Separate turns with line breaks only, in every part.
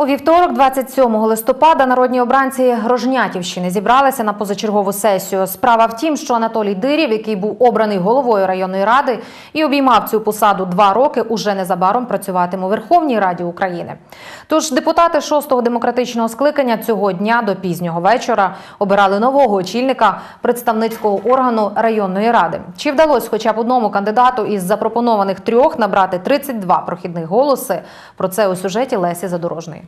У вівторок, 27 листопада, народні обранці Рожнятівщини зібралися на позачергову сесію. Справа в тім, що Анатолій Дирів, який був обраний головою районної ради і обіймав цю посаду два роки, уже незабаром працюватиме у Верховній Раді України. Тож депутати 6-го демократичного скликання цього дня до пізнього вечора обирали нового очільника представницького органу районної ради. Чи вдалося хоча б одному кандидату із запропонованих трьох набрати 32 прохідних голоси? Про це у сюжеті Лесі Задорожної.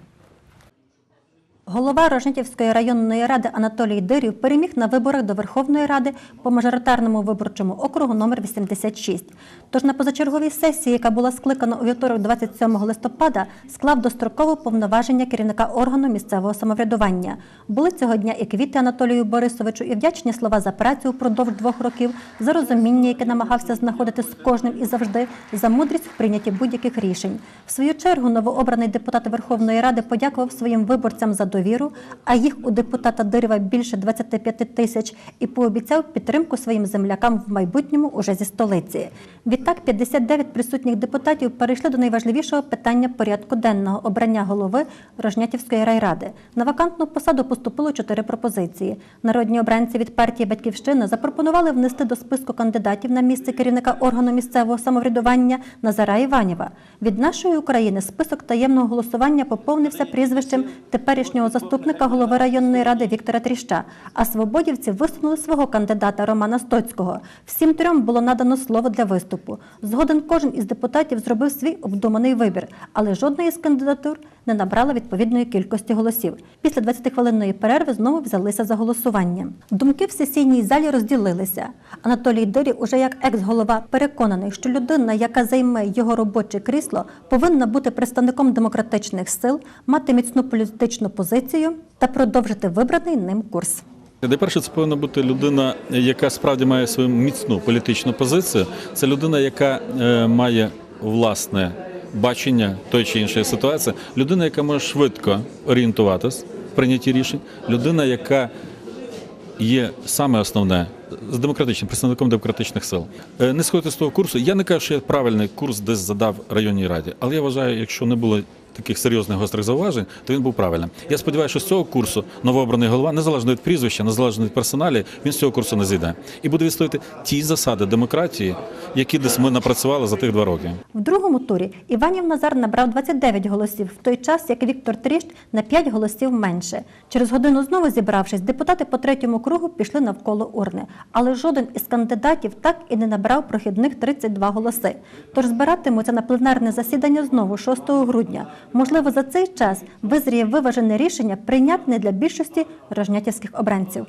Голова Рожнятівської районної ради Анатолій Дирів переміг на виборах до Верховної Ради по мажоритарному виборчому округу номер 86. Тож на позачерговій сесії, яка була скликана у вівторок 27 листопада, склав достроково повноваження керівника органу місцевого самоврядування. Були цього дня і квіти Анатолію Борисовичу, і вдячні слова за працю упродовж двох років, за розуміння, яке намагався знаходити з кожним і завжди, за мудрість в прийнятті будь-яких рішень. В свою чергу новообраний депутат Верховної Ради подякував своїм виборцям за довіру, а їх у депутата Дирива більше 25 тисяч, і пообіцяв підтримку своїм землякам в майбутньому уже зі столиці. Відтак 59 присутніх депутатів перейшли до найважливішого питання порядку денного обрання голови Рожнятівської райради. На вакантну посаду поступило чотири пропозиції. Народні обранці від партії Батьківщина запропонували внести до списку кандидатів на місце керівника органу місцевого самоврядування Назара Іванєва. Від нашої України список таємного голосування поповнився прізвищем теперішнього заступника голови районної ради Віктора Тріща. А свободівці висунули свого кандидата Романа Стоцького. Всім трьом було надано слово для виступу. Згоден кожен із депутатів зробив свій обдуманий вибір, але жодної з кандидатур не набрала відповідної кількості голосів. Після 20-хвилинної перерви знову взялися за голосування. Думки в сесійній залі розділилися. Анатолій Дирів, уже як екс-голова, переконаний, що людина, яка займе його робоче крісло, повинна бути представником демократичних сил, мати міцну політичну позицію та продовжити вибраний ним курс.
Найперше, це повинна бути людина, яка справді має свою міцну політичну позицію. Це людина, яка е, має власне бачення той чи іншої ситуації, людина, яка може швидко орієнтуватись в прийнятті рішень, людина, яка є саме основне з демократичним представником демократичних сил. Е, Не сходити з того курсу. Я не кажу, що я правильний курс десь задав районній раді, але я вважаю, якщо не було таких серйозних гострих зауважень, то він був правильним. Я сподіваюся, що з цього курсу новообраний голова, незалежно від прізвища, незалежно від персоналі, він з цього курсу не зійде і буде відстояти ті засади демократії, які десь ми напрацювали за тих два роки.
В другому турі Іванів Назар набрав 29 голосів, в той час як Віктор Тріщ на 5 голосів менше. Через годину знову зібравшись, депутати по третьому кругу пішли навколо урни. Але жоден із кандидатів так і не набрав прохідних 32 голоси. Тож збиратимуться на пленарне засідання знову 6 грудня. Можливо, за цей час визріє виважене рішення, прийнятне для більшості рожнятівських обранців.